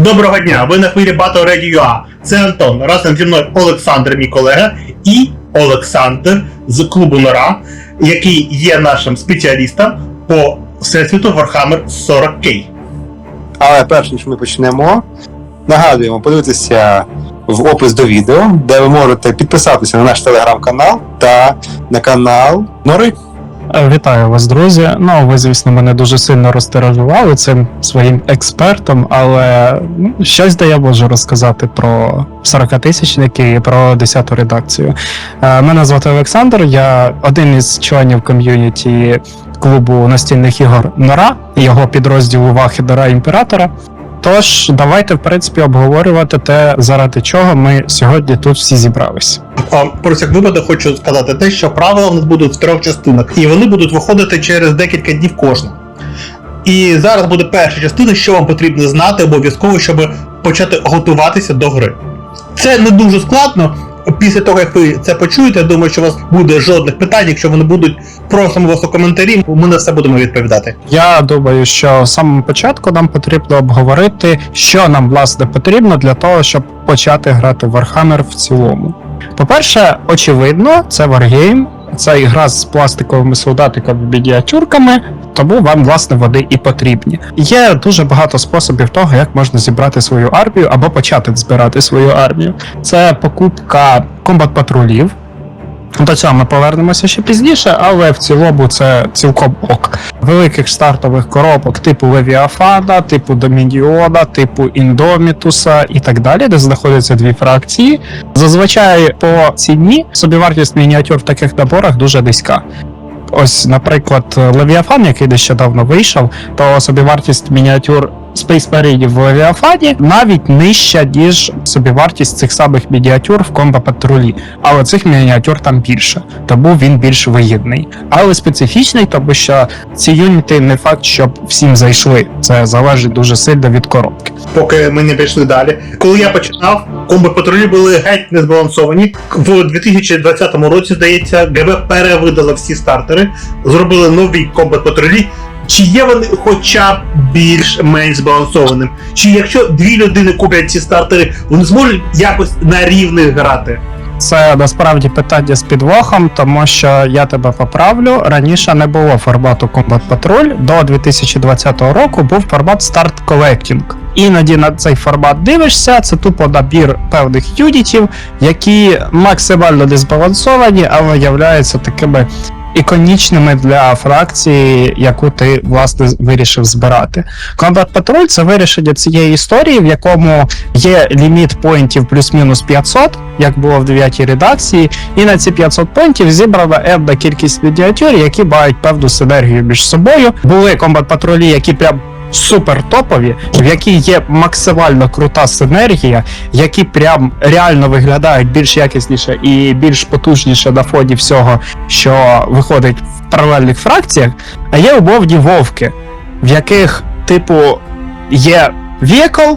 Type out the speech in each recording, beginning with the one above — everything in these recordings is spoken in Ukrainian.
Доброго дня! Ви на хвилі Battle Radio UA. Це Антон. Разом зі мною Олександр, мій колега, і Олександр з клубу Нора, який є нашим спеціалістом по всесвіту Warhammer 40K. Але перш ніж ми почнемо, нагадуємо подивитися в опис до відео, де ви можете підписатися на наш телеграм-канал та на канал Нори. Е, Вітаю вас, друзі. Ну, ви, звісно, мене дуже сильно розтиражували цим своїм експертом, але ну, щось де я можу розказати про 40-тисячники і про 10-ту редакцію. Е, Мене звати Олександр, я один із членів ком'юніті клубу настільних ігор Нора, його підрозділу Вахідора Імператора. Тож, давайте, в принципі, обговорювати те, заради чого ми сьогодні тут всі зібрались. А, Про випадок хочу сказати те, що правила у нас будуть в трьох частинах, і вони будуть виходити через декілька днів кожна. І зараз буде перша частина, що вам потрібно знати обов'язково, щоб почати готуватися до гри. Це не дуже складно. Після того, як ви це почуєте, я думаю, що у вас буде жодних питань. Якщо вони будуть, просимо вас у коментарі, ми на все будемо відповідати. Я думаю, що з самого початку нам потрібно обговорити, що нам власне потрібно для того, щоб почати грати в Warhammer в цілому. По-перше, очевидно, це Wargame, це ігра з пластиковими солдатиками бідіатюрками, тому вам власне води і потрібні. Є дуже багато способів того, як можна зібрати свою армію або почати збирати свою армію. Це покупка комбат патрулів. До цього ми повернемося ще пізніше, але в цілому це цілком ок. Великих стартових коробок типу Левіафана, типу Домініона, типу Індомітуса і так далі, де знаходяться дві фракції. Зазвичай по ціні собівартість мініатюр в таких наборах дуже низька. Ось, наприклад, Левіафан, який нещодавно вийшов, то собівартість мініатюр Marine в Левіафані навіть нижча, ніж собівартість цих самих мініатюр в комбо патрулі. Але цих мініатюр там більше, тому він більш вигідний. Але специфічний, тому що ці юніти не факт, щоб всім зайшли. Це залежить дуже сильно від коробки. Поки ми не пішли далі. Коли я починав, комби патрулі були геть незбалансовані. В 2020 році, здається, ГБ перевидало всі стартери, зробили нові комбат патрулі. Чи є вони хоча б більш-менш збалансованим? Чи якщо дві людини куплять ці стартери, вони зможуть якось на рівних грати? Це насправді питання з підвохом, тому що я тебе поправлю. Раніше не було формату Combat Patrol. До 2020 року був формат Start Collecting. Іноді на цей формат дивишся, це тупо набір певних юнітів, які максимально дезбалансовані, але являються такими іконічними для фракції, яку ти власне вирішив збирати. Patrol це вирішення цієї історії, в якому є ліміт поінтів плюс-мінус 500, як було в 9 редакції, і на ці 500 поінтів зібрана една кількість мініатюр, які мають певну синергію між собою. Були комбат патрулі, які прям. Супер топові, в які є максимально крута синергія, які прям реально виглядають більш якісніше і більш потужніше на фоні всього, що виходить в паралельних фракціях. А є умовні вовки, в яких, типу, є Vehicle,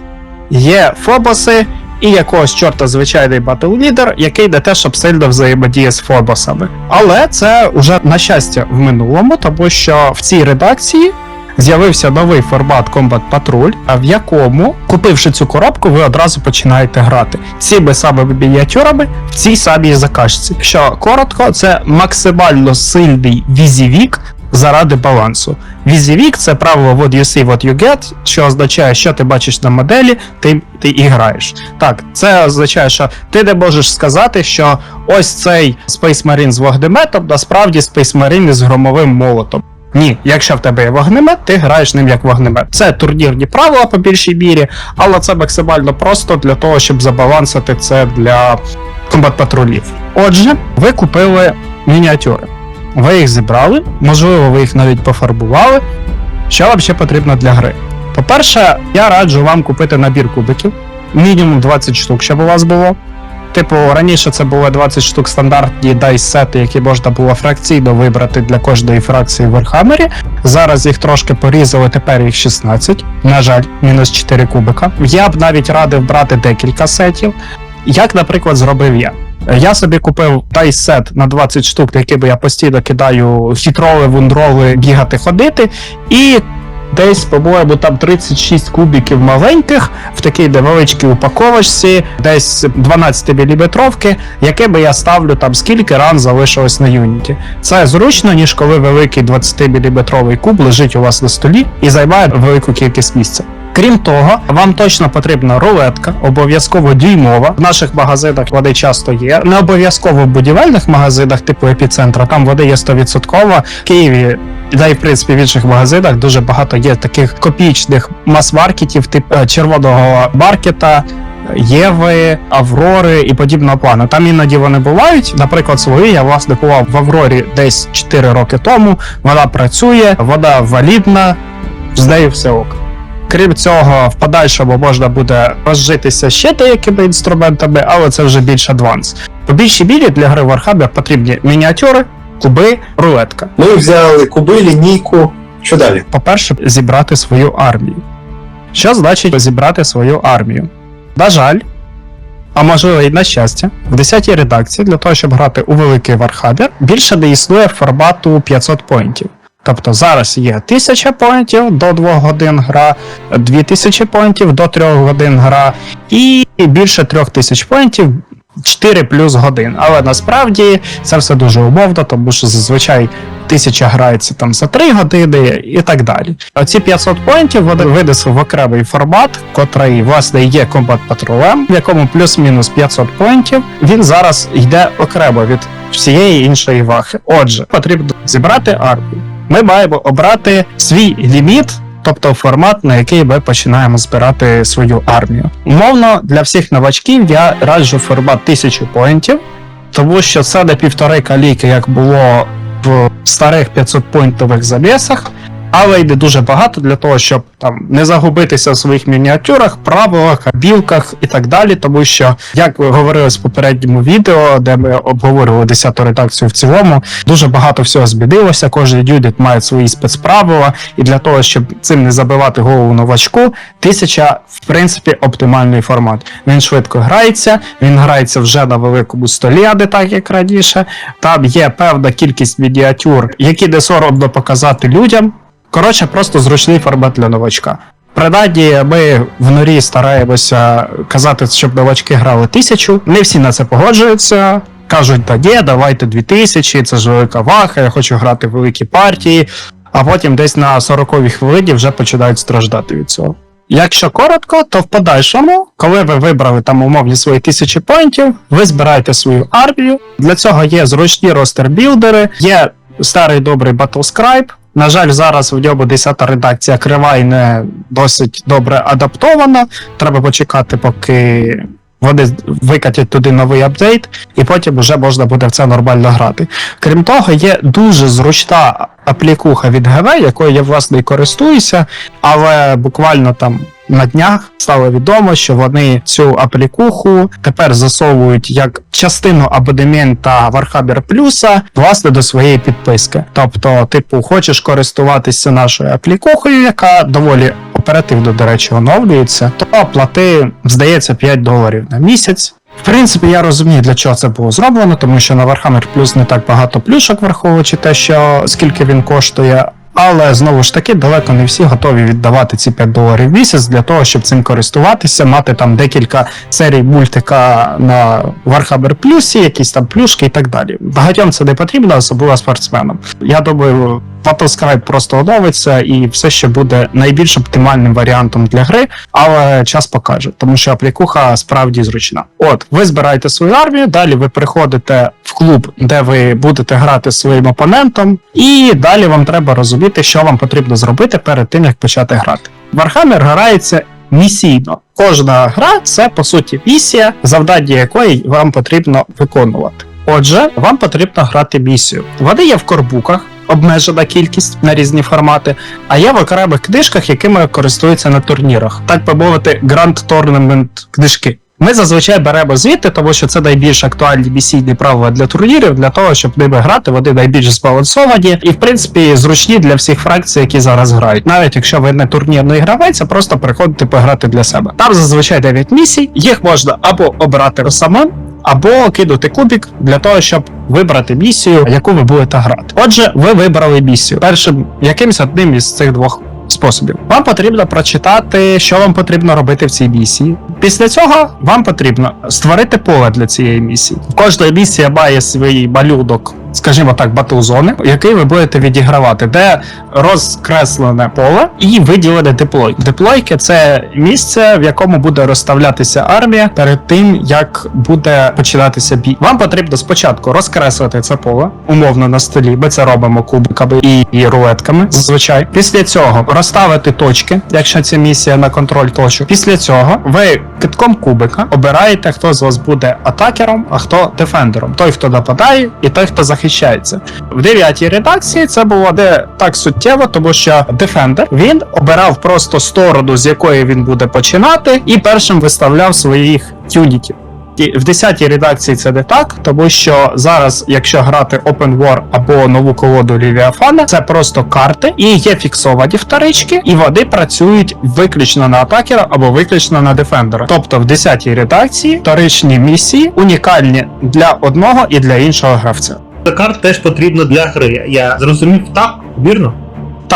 є Фобоси і якогось чорта звичайний батл-лідер, який не те, щоб сильно взаємодіє з Фобосами. Але це вже на щастя в минулому, тому що в цій редакції. З'явився новий формат Combat Patrol, в якому, купивши цю коробку, ви одразу починаєте грати цими самими мініатюрами в цій самій закачці. Що коротко, це максимально сильний візівік заради балансу. Візівік це правило what you see, what you get, що означає, що ти бачиш на моделі, тим ти і граєш. Так, це означає, що ти не можеш сказати, що ось цей Space Marine з вогнеметом насправді Space Marine з громовим молотом. Ні, якщо в тебе є вогнемет, ти граєш ним як вогнемет. Це турнірні правила по більшій мірі, але це максимально просто для того, щоб забалансити це для комбат патрулів. Отже, ви купили мініатюри. Ви їх зібрали, можливо, ви їх навіть пофарбували. Що вам ще потрібно для гри? По-перше, я раджу вам купити набір кубиків, мінімум 20 штук, щоб у вас було. Типу, раніше це було 20 штук стандартні дайс-сети, які можна було фракційно вибрати для кожної фракції в Вархаммері. Зараз їх трошки порізали, тепер їх 16. На жаль, мінус 4 кубика. Я б навіть радив брати декілька сетів. Як, наприклад, зробив я. Я собі купив дайс-сет на 20 штук, якими я постійно кидаю хітроли, вундроли, бігати, ходити, і десь, по-моєму, там 36 кубіків маленьких в такій невеличкій упаковочці, десь 12 мм, яке би я ставлю там скільки ран залишилось на юніті. Це зручно, ніж коли великий 20 мм куб лежить у вас на столі і займає велику кількість місця. Крім того, вам точно потрібна рулетка, обов'язково дюймова. В наших магазинах вони часто є. Не обов'язково в будівельних магазинах, типу епіцентра, там води є 100%. В Києві. Да і в принципі в інших магазинах дуже багато є таких копійчних мас-маркетів, типу червоного маркета, Єви, Аврори і подібного плану. Там іноді вони бувають. Наприклад, свою я власне купував в Аврорі десь 4 роки тому. Вона працює, вода валідна, з нею все ок. Крім цього, в подальшому можна буде розжитися ще деякими інструментами, але це вже більш адванс. По більшій мірі для гри Warhammer потрібні мініатюри, куби, рулетка. Ми взяли куби, лінійку. Що далі? По-перше, зібрати свою армію. Що значить зібрати свою армію? На жаль, а можливо і на щастя, в 10-й редакції для того, щоб грати у великий Warhammer, більше не існує формату 500 поінтів. Тобто зараз є 1000 поінтів до 2 годин гра, 2000 поінтів до 3 годин гра, і більше 3000 поінтів 4 плюс годин. Але насправді це все дуже умовно, тому що зазвичай 1000 грається там за 3 години і так далі. Оці 500 поінтів вони винесли в окремий формат, котрий власне є комбат патрулем, в якому плюс-мінус 500 поінтів. Він зараз йде окремо від всієї іншої вахи. Отже, потрібно зібрати армію. Ми маємо обрати свій ліміт. Тобто формат, на який ми починаємо збирати свою армію. Умовно, для всіх новачків я раджу формат 1000 поінтів, тому що це не півтори каліки, як було в старих 500 поінтових замісах, але йде дуже багато для того, щоб там не загубитися в своїх мініатюрах, правилах, білках і так далі. Тому що, як ви говорили в попередньому відео, де ми обговорювали 10-ту редакцію в цілому, дуже багато всього змінилося. Кожен юніт має свої спецправила, і для того, щоб цим не забивати голову новачку, тисяча в принципі оптимальний формат. Він швидко грається, він грається вже на великому столі, а не так як раніше. Там є певна кількість мініатюр, які не соромно показати людям. Коротше, просто зручний формат для новачка. Принаймні, ми в норі стараємося казати, щоб новачки грали тисячу. Не всі на це погоджуються. Кажуть, та ні, давайте 2000, це ж велика ваха, я хочу грати в великі партії, а потім десь на 40-й хвилині вже починають страждати від цього. Якщо коротко, то в подальшому, коли ви вибрали там умовні свої тисячі поінтів, ви збираєте свою армію. Для цього є зручні ростер-білдери, є старий добрий Battlescribe. На жаль, зараз в ньому 10-та редакція крива і не досить добре адаптована. Треба почекати, поки вони викатять туди новий апдейт, і потім вже можна буде в це нормально грати. Крім того, є дуже зручна аплікуха від ГВ, якою я власне і користуюся, але буквально там. На днях стало відомо, що вони цю аплікуху тепер засовують як частину абонемента Warhammer Plus, власне, до своєї підписки. Тобто, типу, хочеш користуватися нашою аплікухою, яка доволі оперативно, до речі, оновлюється, то плати, здається, 5 доларів на місяць. В принципі, я розумію, для чого це було зроблено, тому що на Warhammer Plus не так багато плюшок, враховуючи те, що скільки він коштує. Але знову ж таки, далеко не всі готові віддавати ці 5 доларів в місяць для того, щоб цим користуватися, мати там декілька серій мультика на Warhammer Plus, якісь там плюшки і так далі. Багатьом це не потрібно, особливо спортсменам. Я думаю, Battlescribe просто оновиться і все ще буде найбільш оптимальним варіантом для гри, але час покаже, тому що аплікуха справді зручна. От, ви збираєте свою армію, далі ви приходите в клуб, де ви будете грати з своїм опонентом, і далі вам треба розуміти, що вам потрібно зробити перед тим, як почати грати. Warhammer грається місійно. Кожна гра це по суті місія, завдання якої вам потрібно виконувати. Отже, вам потрібно грати місію. Вони є в корбуках, обмежена кількість на різні формати, а є в окремих книжках, якими користуються на турнірах, так би мовити, Grand Tournament книжки. Ми зазвичай беремо звідти, тому що це найбільш актуальні місійні правила для турнірів, для того, щоб ними грати, вони найбільш збалансовані і, в принципі, зручні для всіх фракцій, які зараз грають. Навіть якщо ви не турнірний гравець, а просто приходите пограти для себе. Там зазвичай 9 місій, їх можна або обрати самим, або кинути кубік для того, щоб вибрати місію, яку ви будете грати. Отже, ви вибрали місію. Першим якимсь одним із цих двох способів. Вам потрібно прочитати, що вам потрібно робити в цій місії. Після цього вам потрібно створити поле для цієї місії. Кожна місія має свій малюнок. Скажімо так, батл-зони, який ви будете відігравати, де розкреслене поле і виділене деплой. Деплойки це місце, в якому буде розставлятися армія перед тим, як буде починатися бій. Вам потрібно спочатку розкреслити це поле, умовно на столі. Ми це робимо кубиками і, рулетками. Зазвичай. Після цього розставити точки, якщо це місія на контроль точок. Після цього ви китком кубика обираєте, хто з вас буде атакером, а хто дефендером. Той, хто нападає, і той, хто захищається. В дев'ятій редакції це було не так суттєво, тому що дефендер він обирав просто сторону, з якої він буде починати, і першим виставляв своїх юнітів. І в 10-й редакції це не так, тому що зараз, якщо грати Open War або нову колоду Лівіафана, це просто карти і є фіксовані вторички, і вони працюють виключно на атакера або виключно на дефендера. Тобто в 10-й редакції вторичні місії унікальні для одного і для іншого гравця. Карт теж потрібна для гри. Я зрозумів так, вірно?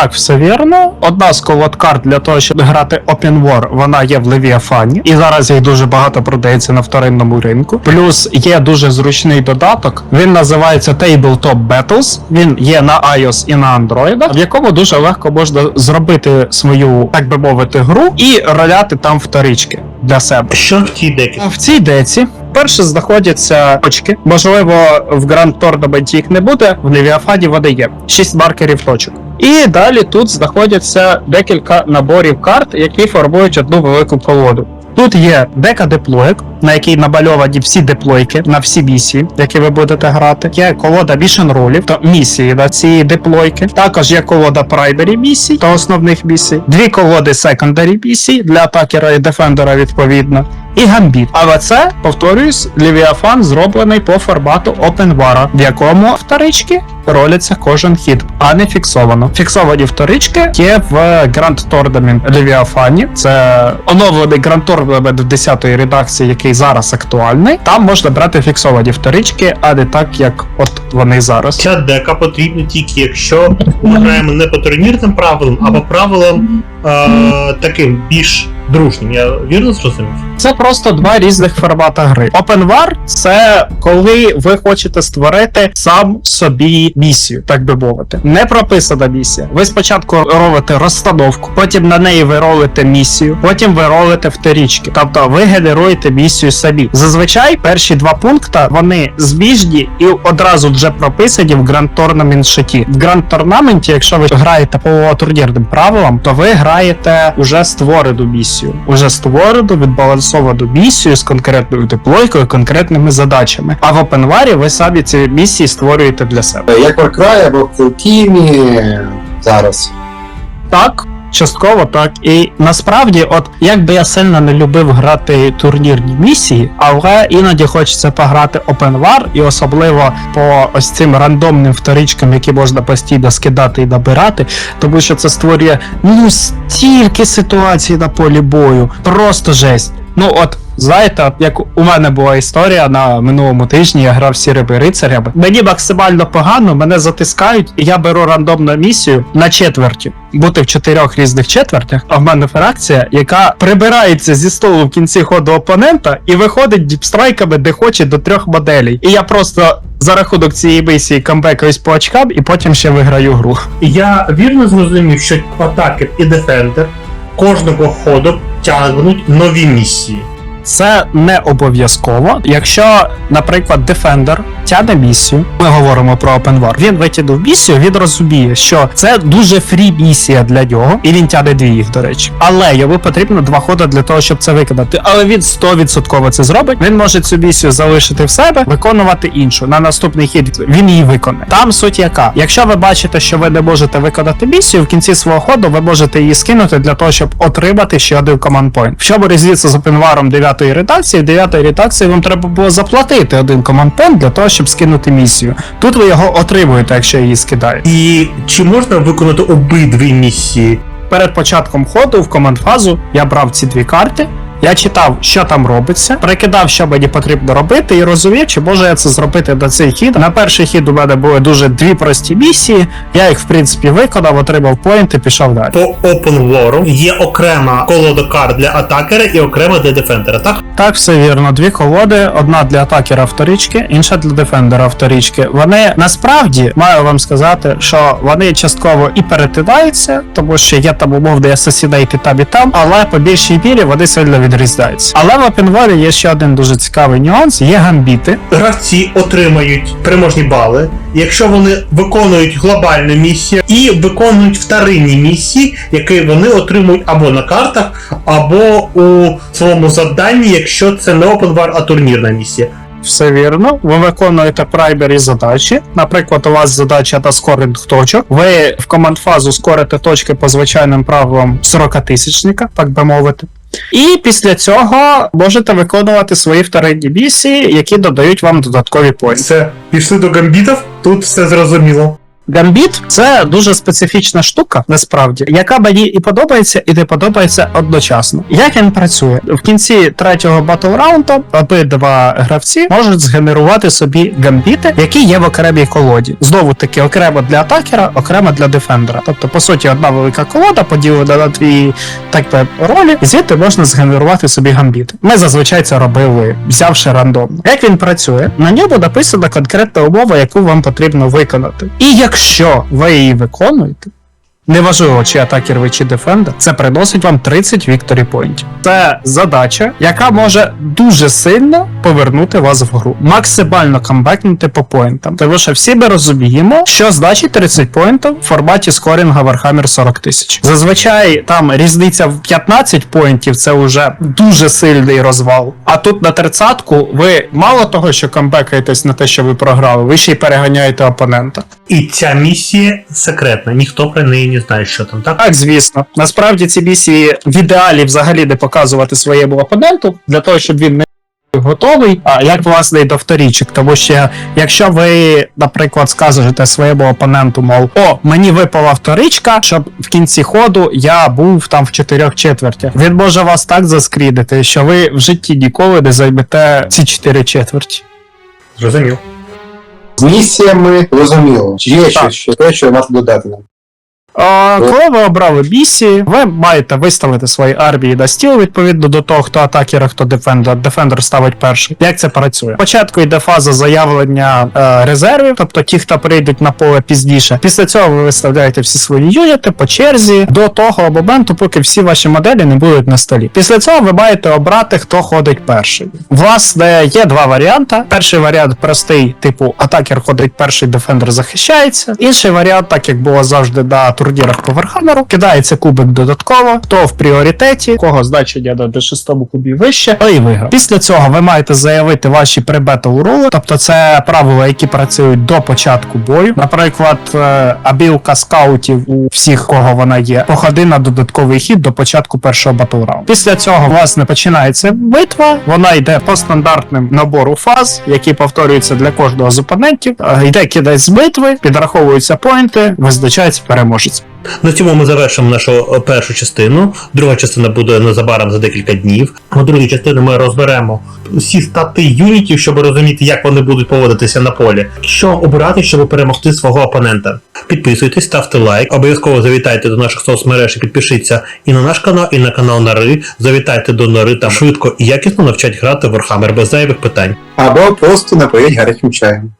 Так, все вірно. Одна з колод карт для того, щоб грати Open War, вона є в Левіафані, і зараз їх дуже багато продається на вторинному ринку. Плюс є дуже зручний додаток. Він називається Tabletop Battles. Він є на iOS і на Android, в якому дуже легко можна зробити свою, так би мовити, гру і роляти там вторички для себе. Що в тій декі? В цій деці перше знаходяться точки. Можливо, в Grand Tournament їх не буде, в Левіафані вони є. Шість маркерів точок. І далі тут знаходяться декілька наборів карт, які формують одну велику колоду. Тут є дека деплоєк, на якій намальовані всі деплойки на всі місії, які ви будете грати. Є колода мішен ролів, то місії на ці деплойки. Також є колода праймері місій та основних місій. Дві колоди секондарі місій для атакера і дефендера відповідно. І гамбіт. Але це, повторюсь, Левіафан зроблений по формату Open War, в якому вторички роляться кожен хід, а не фіксовано. Фіксовані вторички є в Grand Tournament Левіафані. Це оновлений Grand Tournament в 10 редакції, який зараз актуальний. Там можна брати фіксовані вторички, а не так, як от вони зараз. Ця дека потрібна тільки якщо ми граємо не по турнірним правилам, а по правилам е, таким більш дружнім. Я вірно зрозумів? Це просто два різних формата гри. Open War – це коли ви хочете створити сам собі місію, так би мовити. Не прописана місія. Ви спочатку робите розстановку, потім на неї ви ролите місію, потім ви ролите вторічки. Тобто ви генеруєте місію самі. Зазвичай перші два пункти вони збіжні і одразу вже прописані в Tournament шиті. В Grand Tournament, якщо ви граєте по турнірним правилам, то ви граєте уже створену місію, уже створену відбалансовану місію з конкретною деплойкою, конкретними задачами. А в OpenVAR ви самі ці місії створюєте для себе. Як Warcry або в Тімі зараз. Так. Частково так, і насправді, от як би я сильно не любив грати турнірні місії, але іноді хочеться пограти Open War, і особливо по ось цим рандомним вторичкам, які можна постійно скидати і набирати, тому що це створює ну стільки ситуацій на полі бою, просто жесть. Ну от знаєте, от як у мене була історія на минулому тижні, я грав сірими рицарями. Мені максимально погано, мене затискають, і я беру рандомну місію на четверті. Бути в чотирьох різних четвертях, а в мене фракція, яка прибирається зі столу в кінці ходу опонента і виходить діпстрайками, де хоче до трьох моделей. І я просто за рахунок цієї місії камбекаюсь по очкам і потім ще виграю гру. Я вірно зрозумів, що атакер і дефендер кожного ходу тягнуть нові місії. Це не обов'язково. Якщо, наприклад, Defender тягне місію, ми говоримо про Open він витягнув місію, він розуміє, що це дуже фрі місія для нього, і він тягне дві їх, до речі. Але йому потрібно два ходи для того, щоб це виконати. Але він 100% це зробить. Він може цю місію залишити в себе, виконувати іншу. На наступний хід він її виконає. Там суть яка. Якщо ви бачите, що ви не можете виконати місію, в кінці свого ходу ви можете її скинути для того, щоб отримати ще один команд point. В чому різниця з Open War 9 редакції? В 9 редакції вам треба було заплатити один команд point для того, щоб скинути місію. Тут ви його отримуєте, якщо її скидаєте. І чи можна виконати обидві місії? Перед початком ходу в команд фазу я брав ці дві карти Я читав, що там робиться, прикидав, що мені потрібно робити, і розумів, чи можу я це зробити на цей хід. На перший хід у мене були дуже дві прості місії. Я їх, в принципі, виконав, отримав поінт і пішов далі. По Open War є окрема колода карт для атакера і окрема для дефендера, так? Так, все вірно. Дві колоди: одна для атакера вторічки, інша для дефендера вторічки. Вони насправді маю вам сказати, що вони частково і перетинаються, тому що є там умовний асасінейт і там і там, але по більшій мірі вони сильно відрізняються. Але в Open є ще один дуже цікавий нюанс: є гамбіти. Гравці отримають переможні бали, якщо вони виконують глобальну місію і виконують вторинні місії, які вони отримують або на картах, або у своєму завданні, якщо це не War, а турнірна місія. Все вірно. Ви виконуєте праймері задачі. Наприклад, у вас задача на скоринг точок. Ви в команд фазу скорите точки по звичайним правилам 40 тисячника, так би мовити. І після цього можете виконувати свої вторинні місії, які додають вам додаткові поінти. Все, пішли до гамбітів, тут все зрозуміло. Гамбіт це дуже специфічна штука, насправді, яка мені і подобається, і не подобається одночасно. Як він працює? В кінці третього батл раунду обидва гравці можуть згенерувати собі гамбіти, які є в окремій колоді. Знову таки, окремо для атакера, окремо для дефендера. Тобто, по суті, одна велика колода поділена на дві так би ролі, і звідти можна згенерувати собі гамбіти. Ми зазвичай це робили, взявши рандомно. Як він працює? На ньому написана конкретна умова, яку вам потрібно виконати. І якщо ви її виконуєте, Неважливо, чи атакер ви чи дефендер, це приносить вам 30 вікторі поінтів. Це задача, яка може дуже сильно повернути вас в гру, максимально камбекнути по поінтам. Тому що всі ми розуміємо, що значить 30 поінтів в форматі скорінга Warhammer 40 тисяч. Зазвичай там різниця в 15 поінтів це вже дуже сильний розвал. А тут на 30-ку ви мало того, що камбекаєтесь на те, що ви програли, ви ще й переганяєте опонента. І ця місія секретна, ніхто про неї не знає, що там, так? Так, звісно. Насправді ці місії в ідеалі взагалі не показувати своєму опоненту для того, щоб він не готовий, а як власне і до вторічок. Тому що якщо ви, наприклад, скажете своєму опоненту, мов о, мені випала вторичка, щоб в кінці ходу я був там в чотирьох четвертях. Він може вас так заскрідити, що ви в житті ніколи не займете ці чотири четверті. Зрозумів. З місіями розуміло. Є Так. щось, ще те, що можна додати коли ви обрали місії, ви маєте виставити свої армії на стіл відповідно до того, хто атакер, а хто дефендер. Дефендер ставить перший. Як це працює? Спочатку йде фаза заявлення е, резервів, тобто ті, хто прийдуть на поле пізніше. Після цього ви виставляєте всі свої юніти по черзі до того моменту, поки всі ваші моделі не будуть на столі. Після цього ви маєте обрати, хто ходить перший. Власне, є два варіанти. Перший варіант простий, типу атакер ходить перший, дефендер захищається. Інший варіант, так як було завжди на турнірах по Вархаммеру, кидається кубик додатково, хто в пріоритеті, кого значення на D6 кубі вище, то і виграв. Після цього ви маєте заявити ваші прибетл рули, тобто це правила, які працюють до початку бою. Наприклад, е, абілка скаутів у всіх, кого вона є, походи на додатковий хід до початку першого батл раунду. Після цього, власне, починається битва. Вона йде по стандартним набору фаз, які повторюються для кожного з опонентів. Е, Йде кінець з битви, підраховуються поінти, визначається переможець. На цьому ми завершимо нашу е, першу частину. Друга частина буде незабаром за декілька днів. У другій частині ми розберемо всі стати юнітів, щоб розуміти, як вони будуть поводитися на полі. Що обирати, щоб перемогти свого опонента. Підписуйтесь, ставте лайк, обов'язково завітайте до наших соцмереж і підпишіться і на наш канал, і на канал Нари. Завітайте до Нари там швидко і якісно навчать грати в Warhammer без зайвих питань. Або просто напоїть гарячим чаєм.